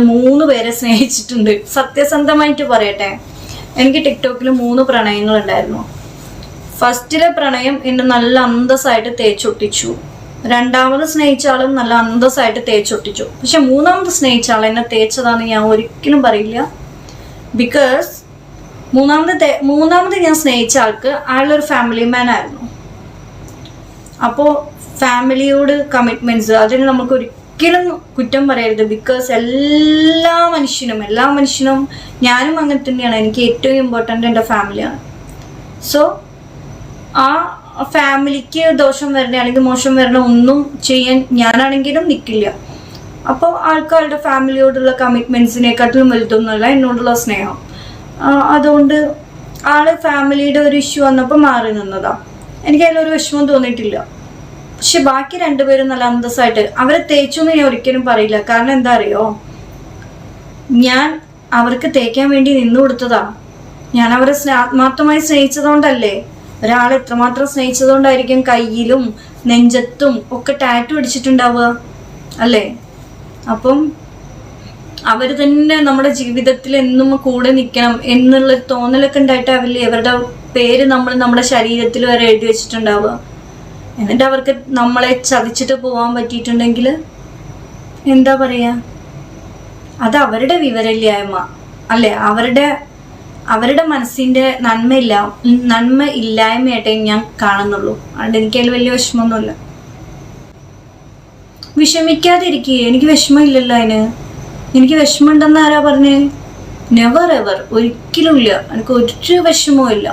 മൂന്ന് പേരെ സ്നേഹിച്ചിട്ടുണ്ട്. സത്യസന്ധമായിട്ട് പറയട്ടെ. എനിക്ക് ടിക്ടോക്കിൽ മൂന്ന് പ്രണയങ്ങൾ ഉണ്ടായിരുന്നു ഫസ്റ്റിലെ പ്രണയം എന്നെ നല്ല അന്തസ്സായിട്ട് തേച്ചൊട്ടിച്ചു. രണ്ടാമത് സ്നേഹിച്ച ആളും നല്ല അന്തസ്സായിട്ട് തേച്ചൊട്ടിച്ചു. പക്ഷെ മൂന്നാമത് സ്നേഹിച്ച ആൾ എന്നെ തേച്ചതാന്ന് ഞാൻ ഒരിക്കലും പറയില്ല. ബിക്കോസ് മൂന്നാമത് മൂന്നാമത് ഞാൻ സ്നേഹിച്ച ആൾക്ക് അയാളൊരു ഫാമിലി മാൻ ആയിരുന്നു. അപ്പോൾ ഫാമിലിയോട് കമ്മിറ്റ്മെന്റ്സ് അതിന് നമുക്ക് ഒരിക്കലും കുറ്റം പറയരുത്. ബിക്കോസ് എല്ലാ മനുഷ്യനും എല്ലാ മനുഷ്യനും ഞാനും അങ്ങനെ തന്നെയാണ്. എനിക്ക് ഏറ്റവും ഇമ്പോർട്ടന്റ് എന്റെ ഫാമിലിയാണ് സോ ആ ഫാമിലിക്ക് ദോഷം വരണ അല്ലെങ്കിൽ മോശം വരണ ഒന്നും ചെയ്യാൻ ഞാനാണെങ്കിലും നിൽക്കില്ല അപ്പോൾ ആൾക്കാരുടെ ഫാമിലിയോടുള്ള കമ്മിറ്റ്മെന്റ്സിനെക്കാട്ടിലും വലുതൊന്നുമല്ല എന്നോടുള്ള സ്നേഹം. അതുകൊണ്ട് ആൾ ഫാമിലിയുടെ ഒരു ഇഷ്യൂ വന്നപ്പോൾ മാറി നിന്നതാണ് എനിക്ക് അതിലൊരു വിഷമം തോന്നിയിട്ടില്ല. പക്ഷെ ബാക്കി രണ്ടുപേരും നല്ല അന്തസ്സായിട്ട് അവരെ തേച്ചു എന്ന് ഞാൻ ഒരിക്കലും പറയില്ല. കാരണം എന്താ അറിയോ ഞാൻ അവർക്ക് തേക്കാൻ വേണ്ടി നിന്നു കൊടുത്തതാ. ഞാൻ അവരെ ആത്മാർത്ഥമായി സ്നേഹിച്ചതുകൊണ്ടല്ലേ? ഒരാളെ എത്രമാത്രം സ്നേഹിച്ചതുകൊണ്ടായിരിക്കും കയ്യിലും നെഞ്ചത്തും ഒക്കെ ടാറ്റു അടിച്ചിട്ടുണ്ടാവുക അല്ലേ? അപ്പം അവർ തന്നെ നമ്മുടെ ജീവിതത്തിൽ എന്നും കൂടെ നിൽക്കണം എന്നുള്ള തോന്നലൊക്കെ ഉണ്ടായിട്ടാവില്ലേ അവരുടെ പേര് നമ്മൾ നമ്മുടെ ശരീരത്തിൽ വരെ എഴുതി വെച്ചിട്ടുണ്ടാവുക? എന്നിട്ട് അവർക്ക് നമ്മളെ ചതിച്ചിട്ട് പോവാൻ പറ്റിയിട്ടുണ്ടെങ്കിൽ എന്താ പറയുക അത് അവരുടെ വിവരമില്ലായ്മ അല്ലേ? അവരുടെ അവരുടെ മനസ്സിന്റെ നന്മയില്ല നന്മ ഇല്ലായ്മയായിട്ടേ ഞാൻ കാണുന്നുള്ളൂ. അതുകൊണ്ട് എനിക്ക് അതിൽ വലിയ വിഷമമൊന്നുമില്ല. വിഷമിക്കാതിരിക്കുക എനിക്ക് വിഷമമില്ലല്ലോ അതിന്. എനിക്ക് വിഷമമുണ്ടെന്ന് ആരാ പറഞ്ഞേ? നെവർ എവർ ഒരിക്കലും ഇല്ല. എനിക്ക് ഒരു വിഷമവും ഇല്ല.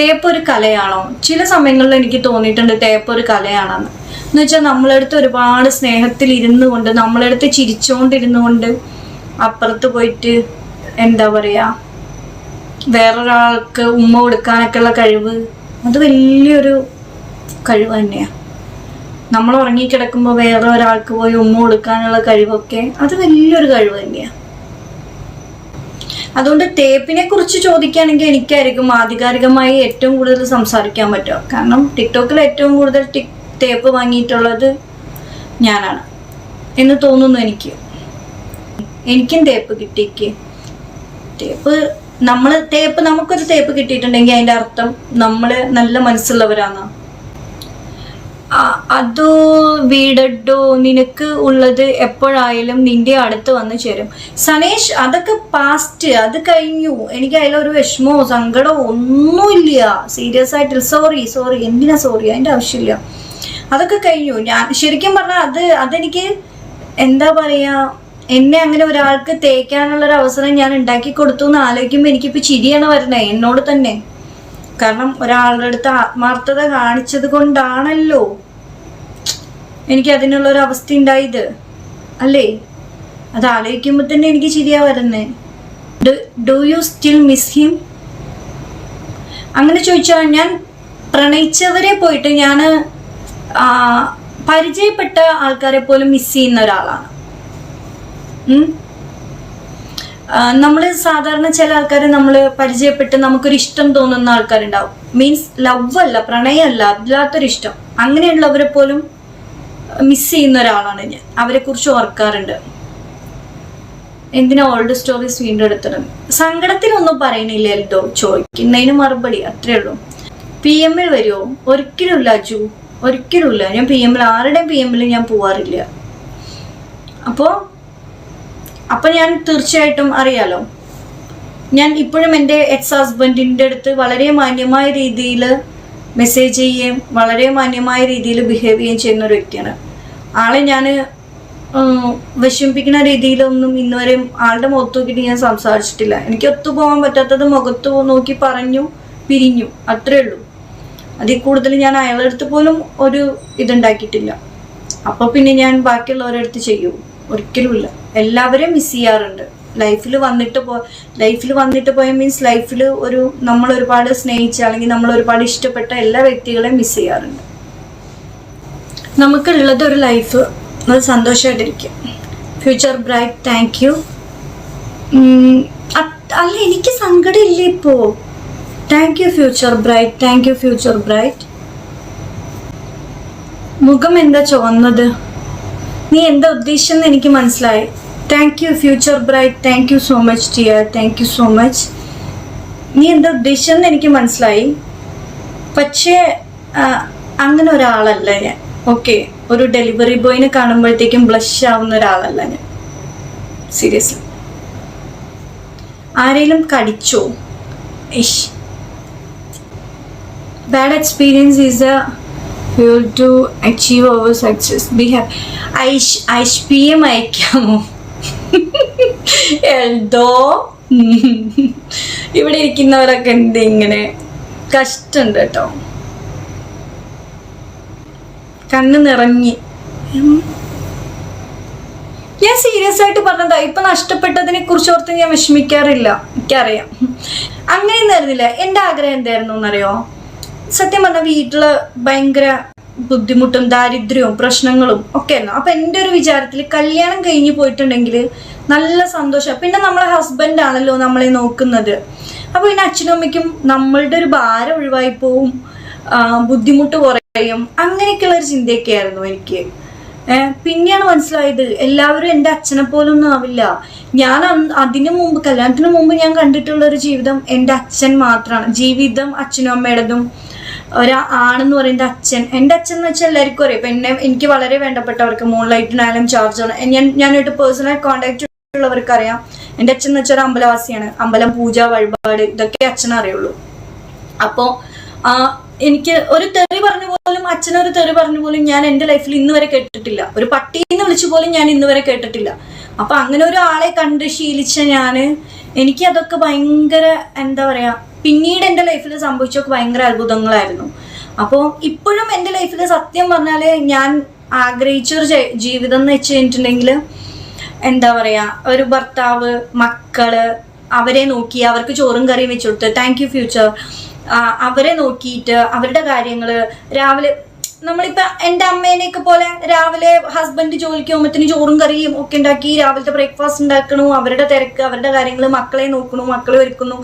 തേപ്പ് ഒരു കലയാണോ? ചില സമയങ്ങളിൽ എനിക്ക് തോന്നിയിട്ടുണ്ട് തേപ്പ് ഒരു കലയാണെന്ന്. എന്ന് വെച്ചാൽ നമ്മളടുത്ത് ഒരുപാട് സ്നേഹത്തിൽ ഇരുന്നു കൊണ്ട് നമ്മളടുത്ത് ചിരിച്ചുകൊണ്ടിരുന്നു കൊണ്ട് അപ്പുറത്ത് പോയിട്ട് എന്താ പറയാ വേറൊരാൾക്ക് ഉമ്മ കൊടുക്കാനൊക്കെ ഉള്ള കഴിവ് അത് വലിയൊരു കഴിവ് തന്നെയാണ് നമ്മൾ ഉറങ്ങിക്കിടക്കുമ്പോൾ വേറെ ഒരാൾക്ക് പോയി ഉമ്മ കൊടുക്കാനുള്ള കഴിവൊക്കെ അത് വലിയൊരു കഴിവ് തന്നെയാണ് അതുകൊണ്ട് ടേപ്പിനെ കുറിച്ച് ചോദിക്കുകയാണെങ്കിൽ എനിക്കായിരിക്കും ആധികാരികമായി ഏറ്റവും കൂടുതൽ സംസാരിക്കാൻ പറ്റുക. കാരണം ടിക്ടോക്കിൽ ഏറ്റവും കൂടുതൽ ടിക് ടേപ്പ് വാങ്ങിയിട്ടുള്ളത് ഞാനാണ്. എന്ന് തോന്നുന്നു എനിക്ക്. എനിക്കും തേപ്പ് കിട്ടിക്ക്. തേപ്പ് നമ്മൾ തേപ്പ് നമുക്കൊരു തേപ്പ് കിട്ടിയിട്ടുണ്ടെങ്കിൽ അതിന്റെ അർത്ഥം നമ്മൾ നല്ല മനസ്സുള്ളവരാണ്. അതോ വീടഡോ നിനക്ക് ഉള്ളത് എപ്പോഴായാലും നിന്റെ അടുത്ത് വന്ന് ചേരും. സനേഷ് അതൊക്കെ പാസ്റ്റ് അത് കഴിഞ്ഞു. എനിക്ക് അതിലൊരു വിഷമോ സങ്കടമോ ഒന്നുമില്ല. സീരിയസ് ആയിട്ട് സോറി സോറി എന്തിനാ സോറി അതിന്റെ ആവശ്യമില്ല. അതൊക്കെ കഴിഞ്ഞു. ഞാൻ ശരിക്കും പറഞ്ഞാൽ അത് അതെനിക്ക് എന്താ പറയാ എന്നെ അങ്ങനെ ഒരാൾക്ക് തേക്കാനുള്ള ഒരു അവസരം ഞാൻ ഉണ്ടാക്കി കൊടുത്തു എന്ന് ആലോചിക്കുമ്പോൾ എനിക്കിപ്പോ ചിരിയാണ് വരുന്നത് എന്നോട് തന്നെ. കാരണം ഒരാളുടെ അടുത്ത് ആത്മാർത്ഥത കാണിച്ചത് കൊണ്ടാണല്ലോ. എനിക്ക് അതിനുള്ള ഒരു അവസ്ഥ ഉണ്ടായത് അല്ലേ? അത് ആലോചിക്കുമ്പോൾ തന്നെ എനിക്ക് ശരിയാ വരുന്നേ. Do you still miss him? അങ്ങനെ ചോദിച്ചാൽ ഞാൻ പ്രണയിച്ചവരെ പോയിട്ട് ഞാൻ പരിചയപ്പെട്ട ആൾക്കാരെ പോലും മിസ് ചെയ്യുന്ന ഒരാളാണ്. നമ്മൾ സാധാരണ ചില ആൾക്കാരെ നമ്മൾ പരിചയപ്പെട്ട് നമുക്കൊരു ഇഷ്ടം തോന്നുന്ന ആൾക്കാരുണ്ടാവും. മീൻസ് ലവ് അല്ല പ്രണയമല്ല അല്ലാത്തൊരു ഇഷ്ടം അങ്ങനെയുള്ളവരെ പോലും മിസ് ചെയ്യുന്ന ഒരാളാണ് ഞാൻ. അവരെ കുറിച്ച് ഓർക്കാറുണ്ട്. എന്തിനാ ഓൾഡ് സ്റ്റോറീസ് വീണ്ടും എടുത്തിടും സങ്കടത്തിലൊന്നും പറയണില്ല എൽദോ ചോദിക്കുന്നതിന് മറുപടി അത്രേ ഉള്ളൂ. പി എമ്മിൽ വരുമോ ഒരിക്കലും ഇല്ല അജു. ഒരിക്കലും ഇല്ല. ഞാൻ പി എമ്മിൽ ആരുടെയും പി എമ്മിൽ ഞാൻ പോവാറില്ല. അപ്പോൾ അപ്പൊ ഞാൻ തീർച്ചയായിട്ടും അറിയാലോ. ഞാൻ ഇപ്പോഴും എന്റെ എക്സ് ഹസ്ബൻഡിന്റെ അടുത്ത് വളരെ മാന്യമായ രീതിയിൽ മെസ്സേജ് ചെയ്യുകയും വളരെ മാന്യമായ രീതിയിൽ ബിഹേവ് ചെയ്യുകയും ചെയ്യുന്ന ഒരു വ്യക്തിയാണ്. ആളെ ഞാൻ വിഷമിപ്പിക്കുന്ന രീതിയിലൊന്നും ഇന്നുവരെയും ആളുടെ മുഖത്ത് നോക്കിയിട്ട് ഞാൻ സംസാരിച്ചിട്ടില്ല. എനിക്ക് ഒത്തുപോകാൻ പറ്റാത്തത് മുഖത്ത് നോക്കി പറഞ്ഞു പിരിഞ്ഞു. അത്രേ ഉള്ളൂ. അതിൽ കൂടുതൽ ഞാൻ അയാളുടെ അടുത്ത് പോലും ഒരു ഇതുണ്ടാക്കിയിട്ടില്ല. അപ്പോൾ പിന്നെ ഞാൻ ബാക്കിയുള്ളവരുടെ അടുത്ത് ചെയ്യൂ. ഒരിക്കലുമില്ല എല്ലാവരെയും മിസ് ചെയ്യാറുണ്ട്. ലൈഫിൽ വന്നിട്ട് പോ ലൈഫിൽ വന്നിട്ട് പോയ മീൻസ് ലൈഫിൽ ഒരു നമ്മൾ ഒരുപാട് സ്നേഹിച്ച അല്ലെങ്കിൽ നമ്മൾ ഒരുപാട് ഇഷ്ടപ്പെട്ട എല്ലാ വ്യക്തികളെയും മിസ് ചെയ്യാറുണ്ട്. നമുക്കുള്ളത് ഒരു ലൈഫ് അത് സന്തോഷമായിട്ടിരിക്കും ഫ്യൂച്ചർ ബ്രൈറ്റ് താങ്ക് യു അല്ല എനിക്ക് സങ്കടമില്ല ഇപ്പോ. Thank you future bright thank you future bright മുഖം എന്താ ചുവന്നത്? നീ എന്താ ഉദ്ദേശിച്ചെന്ന് എനിക്ക് മനസ്സിലായി. Thank you future bright thank you so much dear thank you so much നീ എന്താ ഉദ്ദേശിച്ചെന്ന് എനിക്ക് മനസ്സിലായി. പക്ഷേ അങ്ങനെ ഒരാളല്ല ഞാൻ. ഓക്കെ ഒരു ഡെലിവറി ബോയിനെ കാണുമ്പോഴത്തേക്കും ബ്ലഷ് ആവുന്ന ഒരാളല്ല ഞാൻ. സീരിയസ്ലി ആരെങ്കിലും കടിച്ചോ? Bad experience is a fuel to achieve our success be have ഐഷ് ഐഷ് P M അയക്കാമോ? എന്തോ? ഇവിടെ ഇരിക്കുന്നവരൊക്കെ എന്ത് ഇങ്ങനെ. കഷ്ടമുണ്ട് കേട്ടോ. കണ്ണ് നിറഞ്ഞി. ഞാൻ സീരിയസ് ആയിട്ട് പറഞ്ഞതാ ഇപ്പൊ നഷ്ടപ്പെട്ടതിനെ കുറിച്ച് ഓർത്ത് ഞാൻ വിഷമിക്കാറില്ല. എനിക്കറിയാം. അങ്ങനെയൊന്നും ആയിരുന്നില്ല. എന്റെ ആഗ്രഹം എന്തായിരുന്നു എന്നറിയോ? സത്യം പറഞ്ഞ വീട്ടിൽ ഭയങ്കര ബുദ്ധിമുട്ടും ദാരിദ്ര്യവും പ്രശ്നങ്ങളും ഒക്കെ ആയിരുന്നു അപ്പൊ എന്റെ ഒരു വിചാരത്തിൽ കല്യാണം കഴിഞ്ഞു പോയിട്ടുണ്ടെങ്കിൽ നല്ല സന്തോഷം. പിന്നെ നമ്മളെ ഹസ്ബൻഡ് ആണല്ലോ നമ്മളെ നോക്കുന്നത്. അപ്പൊ പിന്നെ അച്ഛനും അമ്മയ്ക്കും നമ്മളുടെ ഒരു ഭാരം ഒഴിവായി പോവും. ബുദ്ധിമുട്ട് കുറയും. അങ്ങനെയൊക്കെയുള്ള ഒരു ചിന്തയൊക്കെ ആയിരുന്നു എനിക്ക് പിന്നെയാണ് മനസ്സിലായത് എല്ലാവരും എന്റെ അച്ഛനെ പോലൊന്നും ആവില്ല. ഞാൻ അതിനു മുമ്പ് കല്യാണത്തിന് മുമ്പ് ഞാൻ കണ്ടിട്ടുള്ള ഒരു ജീവിതം എന്റെ അച്ഛൻ മാത്രമാണ് ജീവിതം അച്ഛനും അമ്മയുടേതും. ഒരു ആണെന്ന് പറയുന്നത് അച്ഛൻ. എന്റെ അച്ഛൻ എന്ന് വെച്ചാൽ എല്ലാവർക്കും അറിയാം. എന്നെ എനിക്ക് വളരെ വേണ്ടപ്പെട്ടവർക്ക് മൂൺ മൂൺലൈറ്റിനായാലും ചാർജ് ഞാൻ ഞാനായിട്ട് പേഴ്സണൽ കോണ്ടാക്ട് ഉള്ളവർക്ക് അറിയാം എന്റെ അച്ഛൻ എന്ന് വെച്ചാൽ ഒരു അമ്പലവാസിയാണ്. അമ്പലം പൂജ വഴിപാട് ഇതൊക്കെ അച്ഛനെ അറിയുള്ളൂ. അപ്പോൾ എനിക്ക് ഒരു തെറി പറഞ്ഞു പോലും അച്ഛനൊരു തെറി പറഞ്ഞു പോലും ഞാൻ എന്റെ ലൈഫിൽ ഇന്ന് വരെ കേട്ടിട്ടില്ല. ഒരു പട്ടീന്ന് വിളിച്ചു പോലും ഞാൻ ഇന്ന് വരെ കേട്ടിട്ടില്ല. അപ്പൊ അങ്ങനെ ഒരു ആളെ കണ്ട് ശീലിച്ച ഞാൻ എനിക്ക് അതൊക്കെ ഭയങ്കര എന്താ പറയാ പിന്നീട് എന്റെ ലൈഫിൽ സംഭവിച്ചൊക്കെ ഭയങ്കര അത്ഭുതങ്ങളായിരുന്നു. അപ്പോൾ ഇപ്പോഴും എന്റെ ലൈഫിൽ സത്യം പറഞ്ഞാൽ ഞാൻ ആഗ്രഹിച്ച ഒരു ജീവിതം എന്ന് വെച്ച് കഴിഞ്ഞിട്ടുണ്ടെങ്കിൽ എന്താ പറയാ ഒരു ഭർത്താവ് മക്കൾ അവരെ നോക്കി അവർക്ക് ചോറും കറിയും വെച്ചു കൊടുത്ത് താങ്ക് യു ഫ്യൂച്ചർ അവരെ നോക്കിയിട്ട് അവരുടെ കാര്യങ്ങൾ രാവിലെ നമ്മളിപ്പോ എന്റെ അമ്മേനെയൊക്കെ പോലെ രാവിലെ ഹസ്ബൻഡ് ജോലിക്ക് പോകുമ്പത്തിന് ചോറും കറിയും ഒക്കെ ഉണ്ടാക്കി രാവിലത്തെ ബ്രേക്ക്ഫാസ്റ്റ് ഉണ്ടാക്കണു അവരുടെ തിരക്ക് അവരുടെ കാര്യങ്ങൾ മക്കളെ നോക്കണു മക്കളെ ഒരുക്കുന്നു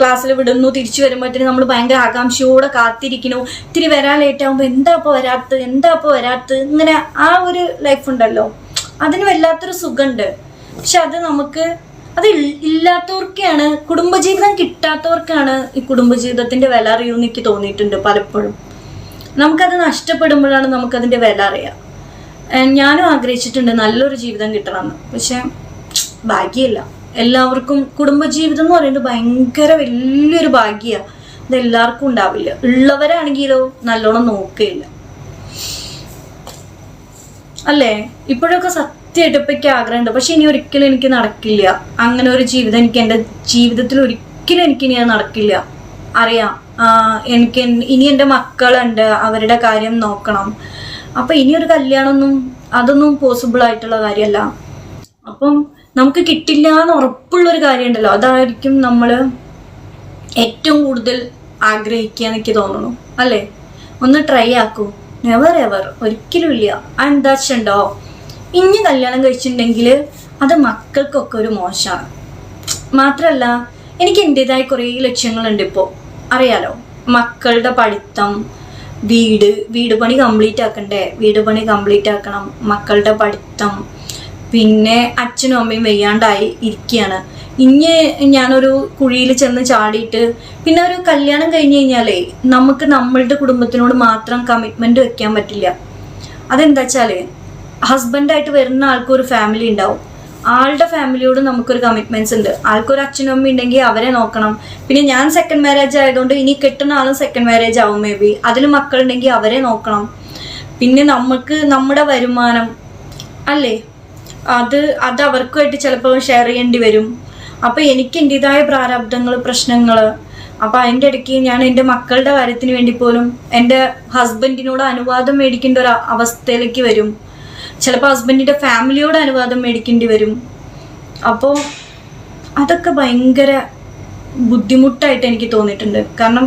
ക്ലാസ്സിൽ വിടുന്നു തിരിച്ചു വരുമ്പോഴത്തേന് നമ്മൾ ഭയങ്കര ആകാംക്ഷയോടെ കാത്തിരിക്കണു ഇത്തിരി വരാൻ ലേറ്റ് ആകുമ്പോൾ എന്താ അപ്പോൾ വരാത്തത് എന്താ അപ്പോൾ വരാത്തത്? ഇങ്ങനെ ആ ഒരു ലൈഫ് ഉണ്ടല്ലോ. അതിന് വല്ലാത്തൊരു സുഖമുണ്ട് പക്ഷെ അത് നമുക്ക് അത് ഇല്ലാത്തവർക്കാണ് കുടുംബജീവിതം കിട്ടാത്തവർക്കാണ് ഈ കുടുംബജീവിതത്തിന്റെ വില അറിയൂന്ന് എനിക്ക് തോന്നിയിട്ടുണ്ട് പലപ്പോഴും. നമുക്കത് നഷ്ടപ്പെടുമ്പോഴാണ് നമുക്കതിന്റെ വില അറിയാം. ഞാനും ആഗ്രഹിച്ചിട്ടുണ്ട് നല്ലൊരു ജീവിതം കിട്ടണമെന്ന്. പക്ഷെ ഭാഗ്യമില്ല. എല്ലാവർക്കും കുടുംബജീവിതം എന്ന് പറയുന്നത് ഭയങ്കര വലിയൊരു ഭാഗ്യമാണ് അത് എല്ലാവർക്കും ഉണ്ടാവില്ല. ഉള്ളവരാണെങ്കിലോ നല്ലോണം നോക്കുകയില്ല. അല്ലേ? ഇപ്പോഴൊക്കെ സത്യമായിട്ട് ഇപ്പൊ എനിക്ക് ആഗ്രഹമുണ്ട്. പക്ഷെ ഇനി ഒരിക്കലും എനിക്ക് നടക്കില്ല. അങ്ങനെ ഒരു ജീവിതം എനിക്ക് എന്റെ ജീവിതത്തിൽ ഒരിക്കലും എനിക്ക് ഇനി അത് നടക്കില്ല. അറിയാം. എനിക്ക് ഇനി എന്റെ മക്കളുണ്ട് അവരുടെ കാര്യം നോക്കണം. അപ്പൊ ഇനി ഒരു കല്യാണമൊന്നും അതൊന്നും പോസിബിൾ ആയിട്ടുള്ള കാര്യമല്ല. അപ്പം നമുക്ക് കിട്ടില്ല എന്ന് ഉറപ്പുള്ളൊരു കാര്യമുണ്ടല്ലോ. അതായിരിക്കും നമ്മൾ ഏറ്റവും കൂടുതൽ ആഗ്രഹിക്കുക എനിക്ക് തോന്നുന്നു. അല്ലേ? ഒന്ന് ട്രൈ ആക്കൂ. നെവർ എവർ ഒരിക്കലും ഇല്ല. എന്താച്ചുണ്ടോ ഇനി കല്യാണം കഴിച്ചിട്ടുണ്ടെങ്കിൽ അത് മക്കൾക്കൊക്കെ ഒരു മോശമാണ്. മാത്രമല്ല എനിക്ക് എന്റെതായ കുറേ ലക്ഷ്യങ്ങളുണ്ട് ഇപ്പോൾ അറിയാലോ? മക്കളുടെ പഠിത്തം വീട് വീട് പണി കംപ്ലീറ്റ് ആക്കണ്ടേ? വീട് പണി കംപ്ലീറ്റ് ആക്കണം മക്കളുടെ പഠിത്തം. പിന്നെ അച്ഛനും അമ്മയും വയ്യാണ്ടായി ഇരിക്കുകയാണ് ഇനി ഞാനൊരു കുഴിയിൽ ചെന്ന് ചാടിയിട്ട് പിന്നെ ഒരു കല്യാണം കഴിഞ്ഞ് കഴിഞ്ഞാലേ നമുക്ക് നമ്മളുടെ കുടുംബത്തിനോട് മാത്രം കമ്മിറ്റ്മെന്റ് വെക്കാൻ പറ്റില്ല. അതെന്താ വെച്ചാൽ ഹസ്ബൻഡായിട്ട് വരുന്ന ആൾക്ക് ഒരു ഫാമിലി ഉണ്ടാവും. ആളുടെ ഫാമിലിയോട് നമുക്കൊരു കമ്മിറ്റ്മെന്റ്സ് ഉണ്ട്. ആൾക്കൊരു അച്ഛനും അമ്മ ഉണ്ടെങ്കിൽ അവരെ നോക്കണം. പിന്നെ ഞാൻ സെക്കൻഡ് മാരേജ് ആയതുകൊണ്ട് ഇനി കിട്ടുന്ന ആളും സെക്കൻഡ് മാരേജ് ആവും മേ ബി അതിൽ മക്കളുണ്ടെങ്കിൽ അവരെ നോക്കണം. പിന്നെ നമുക്ക് നമ്മുടെ വരുമാനം അല്ലേ? അത് അത് അവർക്കുമായിട്ട് ചിലപ്പോൾ ഷെയർ ചെയ്യേണ്ടി വരും. അപ്പൊ എനിക്ക് എന്റെതായ പ്രാരാബ്ദങ്ങൾ പ്രശ്നങ്ങൾ. അപ്പൊ അതിന്റെ ഇടയ്ക്ക് ഞാൻ എന്റെ മക്കളുടെ കാര്യത്തിന് വേണ്ടി പോലും എന്റെ ഹസ്ബൻഡിനോട് അനുവാദം മേടിക്കേണ്ട ഒരു അവസ്ഥയിലേക്ക് വരും. ചിലപ്പോൾ ഹസ്ബൻഡിന്റെ ഫാമിലിയോട് അനുവാദം മേടിക്കേണ്ടി വരും. അപ്പോൾ അതൊക്കെ ഭയങ്കര ബുദ്ധിമുട്ടായിട്ട് എനിക്ക് തോന്നിയിട്ടുണ്ട്. കാരണം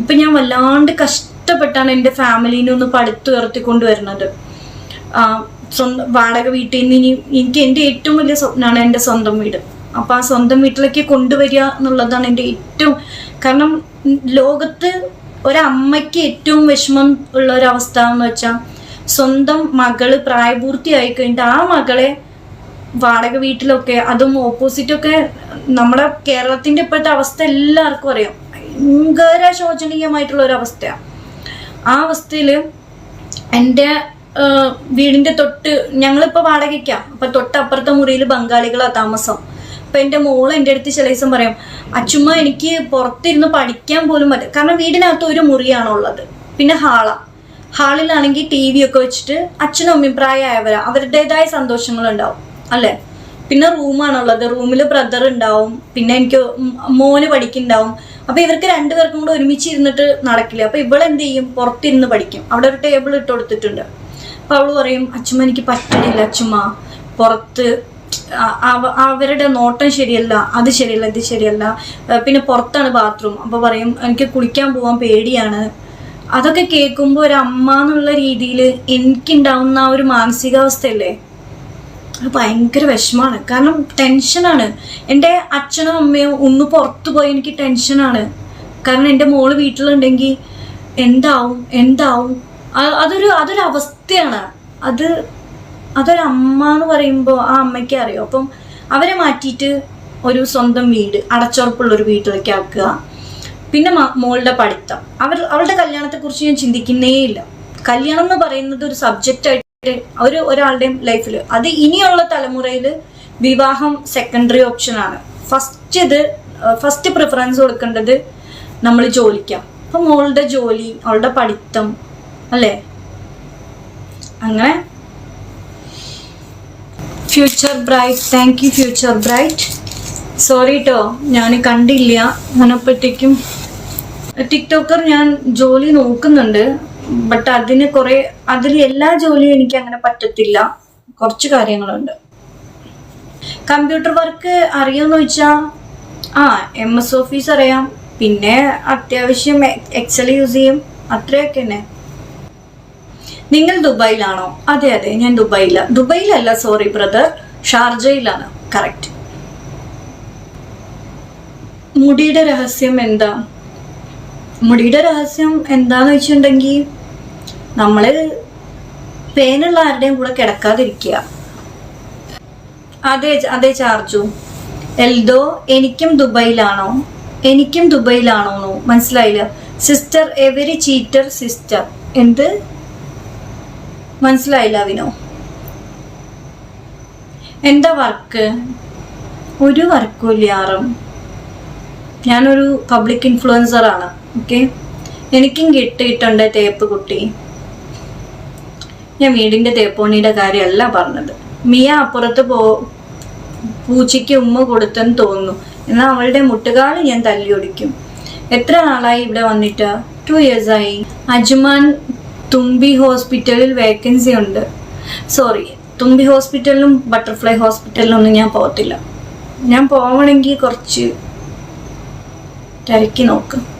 ഇപ്പം ഞാൻ വല്ലാണ്ട് കഷ്ടപ്പെട്ടാണ് എന്റെ ഫാമിലീനെ ഒന്ന് പടുത്തുയർത്തിക്കൊണ്ട് വരുന്നത്. സ്വന്തം വാടക വീട്ടിൽ നിന്ന് ഇനി എനിക്ക് എന്റെ ഏറ്റവും വലിയ സ്വപ്നമാണ് എന്റെ സ്വന്തം വീട്. അപ്പം ആ സ്വന്തം വീട്ടിലേക്ക് കൊണ്ടുവരിക എന്നുള്ളതാണ് എന്റെ ഏറ്റവും കാരണം ലോകത്ത് ഒരമ്മയ്ക്ക് ഏറ്റവും വിഷമം ഉള്ള ഒരു അവസ്ഥ എന്ന് വെച്ചാൽ സ്വന്തം മകൾ പ്രായപൂർത്തിയായി കഴിഞ്ഞിട്ട് ആ മകളെ വാടക വീട്ടിലൊക്കെ അതും ഓപ്പോസിറ്റൊക്കെ നമ്മുടെ കേരളത്തിന്റെ ഇപ്പോഴത്തെ അവസ്ഥ എല്ലാവർക്കും അറിയാം. ഭയങ്കര ശോചനീയമായിട്ടുള്ള ഒരു അവസ്ഥയാണ് ആ അവസ്ഥയിൽ എന്റെ വീടിന്റെ തൊട്ട് ഞങ്ങളിപ്പോൾ വാടകയ്ക്കാ. അപ്പം തൊട്ടപ്പുറത്തെ മുറിയിൽ ബംഗാളികളാ താമസം. അപ്പം എന്റെ മോൾ എന്റെ അടുത്ത് ചില ദിവസം പറയും അച്ചുമ്മ എനിക്ക് പുറത്തിരുന്ന് പഠിക്കാൻ പോലും പറ്റും കാരണം വീടിനകത്ത് ഒരു മുറിയാണുള്ളത്. പിന്നെ ഹാളാ. ഹാളിലാണെങ്കിൽ ടി വി ഒക്കെ വെച്ചിട്ട് അച്ഛനും അമ്മയും പ്രായമായവരാ. അവരുടേതായ സന്തോഷങ്ങളുണ്ടാവും അല്ലേ? പിന്നെ റൂമാണുള്ളത്. റൂമിൽ ബ്രദർ ഉണ്ടാവും. പിന്നെ എനിക്ക് മോന് പഠിക്കുന്നുണ്ടാവും. അപ്പൊ ഇവർക്ക് രണ്ടുപേർക്കും കൂടെ ഒരുമിച്ച് ഇരുന്നിട്ട് നടക്കില്ല? അപ്പൊ ഇവളെന്ത് ചെയ്യും? പുറത്തിരുന്ന് പഠിക്കും. അവിടെ ഒരു ടേബിൾ ഇട്ട് കൊടുത്തിട്ടുണ്ട്. അപ്പൊ അവൾ പറയും അച്ഛമ്മ എനിക്ക് പറ്റണില്ല അച്ഛമ്മ. പുറത്ത് അവരുടെ നോട്ടം ശരിയല്ല അത് ശരിയല്ല ഇത് ശരിയല്ല. പിന്നെ പുറത്താണ് ബാത്റൂം അപ്പൊ പറയും എനിക്ക് കുളിക്കാൻ പോവാൻ പേടിയാണ്. അതൊക്കെ കേൾക്കുമ്പോൾ ഒരു അമ്മ എന്നുള്ള രീതിയിൽ എനിക്കുണ്ടാവുന്ന ആ ഒരു മാനസികാവസ്ഥയല്ലേ? അത് ഭയങ്കര വിഷമാണ്. കാരണം ടെൻഷനാണ്. എന്റെ അച്ഛനും അമ്മയും ഒന്ന് പുറത്തു പോയി എനിക്ക് ടെൻഷനാണ്. കാരണം എന്റെ മോൾ വീട്ടിലുണ്ടെങ്കിൽ എന്താവും എന്താവും? അതൊരു അതൊരു അവസ്ഥയാണ്. അത് അതൊരു അമ്മ എന്ന് പറയുമ്പോൾ ആ അമ്മയ്ക്ക് അറിയാം. അപ്പം അവരെ മാറ്റിയിട്ട് ഒരു സ്വന്തം വീട് അടച്ചുറപ്പുള്ള ഒരു വീട്ടിലേക്ക് ആക്കുക. പിന്നെ മോളുടെ പഠിത്തം. അവർ അവളുടെ കല്യാണത്തെക്കുറിച്ച് ഞാൻ ചിന്തിക്കുന്നേ ഇല്ല കല്യാണം എന്ന് പറയുന്നത് ഒരു സബ്ജക്റ്റ് ആയിട്ട് ഒരു ഒരാളുടെയും ലൈഫിൽ അത് ഇനിയുള്ള തലമുറയിൽ വിവാഹം സെക്കൻഡറി ഓപ്ഷനാണ് ഫസ്റ്റ് ഇത് ഫസ്റ്റ് പ്രിഫറൻസ് കൊടുക്കേണ്ടത് നമ്മൾ ജോലിക്കാം. അപ്പം മോളുടെ ജോലി അവളുടെ പഠിത്തം അല്ലേ? അങ്ങനെ. Future bright thank you future bright sorry കേട്ടോ ഞാൻ കണ്ടില്ല. അങ്ങനെപ്പോഴത്തേക്കും ടിക്ടോക്കർ ഞാൻ ജോലി നോക്കുന്നുണ്ട്. ബട്ട് അതിന് കുറെ അതിൽ എല്ലാ ജോലിയും എനിക്ക് അങ്ങനെ പറ്റത്തില്ല. കുറച്ച് കാര്യങ്ങളുണ്ട്. കമ്പ്യൂട്ടർ വർക്ക് അറിയോന്ന് വെച്ചാൽ ആ എം എസ് ഓഫീസ് അറിയാം. പിന്നെ അത്യാവശ്യം എക്സൽ യൂസ് ചെയ്യും. അത്രയൊക്കെ തന്നെ നിങ്ങൾ ദുബായിലാണോ? അതെ അതെ ഞാൻ ദുബായില. ദുബായിലല്ല സോറി ബ്രദർ. ഷാർജയിലാണ്. കറക്റ്റ്. മുടിയുടെ രഹസ്യം എന്താ? മുടിയുടെ രഹസ്യം എന്താന്ന് വെച്ചിട്ടുണ്ടെങ്കിൽ നമ്മൾ പേനുള്ള ആരുടെയും കൂടെ കിടക്കാതിരിക്കുക. അതെ അതെ ചാർജു. എൽദോ എനിക്കും ദുബൈയിലാണോ? എനിക്കും ദുബൈയിലാണോന്നോ മനസ്സിലായില്ല. Sister every cheater sister. എന്ത്? മനസ്സിലായില്ല വിനോ. എന്താ വർക്ക്? ഒരു വർക്കും ഇല്ല ആറും ഞാനൊരു പബ്ലിക് ഇൻഫ്ലുവൻസർ ആണ് ഓക്കെ. എനിക്കും കിട്ടിയിട്ടുണ്ട് തേപ്പ് കുട്ടി. ഞാൻ വീടിന്റെ തേപ്പോണിയുടെ കാര്യമല്ല പറഞ്ഞത്. മിയ അപ്പുറത്ത് പോ പൂച്ചയ്ക്ക് ഉമ്മ കൊടുത്തെന്ന് തോന്നുന്നു. എന്നാൽ അവളുടെ മുട്ടുകാൽ ഞാൻ തല്ലിയൊടിക്കും എത്ര നാളായി ഇവിടെ വന്നിട്ട്? ടു ഇയേഴ്സ് ആയി. അജ്മാൻ തുമ്പി ഹോസ്പിറ്റലിൽ വേക്കൻസി ഉണ്ട്. സോറി തുമ്പി ഹോസ്പിറ്റലിലും ബട്ടർഫ്ലൈ ഹോസ്പിറ്റലിലും ഒന്നും ഞാൻ പോകത്തില്ല. ഞാൻ പോവണമെങ്കിൽ കുറച്ച് തിരക്കി നോക്ക്.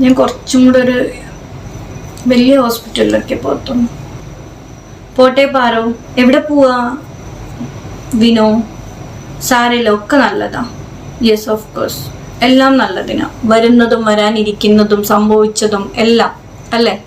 ഞാൻ കുറച്ചും കൂടെ ഒരു വലിയ ഹോസ്പിറ്റലിലൊക്കെ പോകത്തുള്ളൂ. പോട്ടെ പാറോ എവിടെ പോവാ? വിനോ സാരയിലോ ഒക്കെ നല്ലതാ. യെസ് ഓഫ് കോഴ്സ് എല്ലാം നല്ലതിനാ. വരുന്നതും വരാനിരിക്കുന്നതും സംഭവിച്ചതും എല്ലാം അല്ലേ?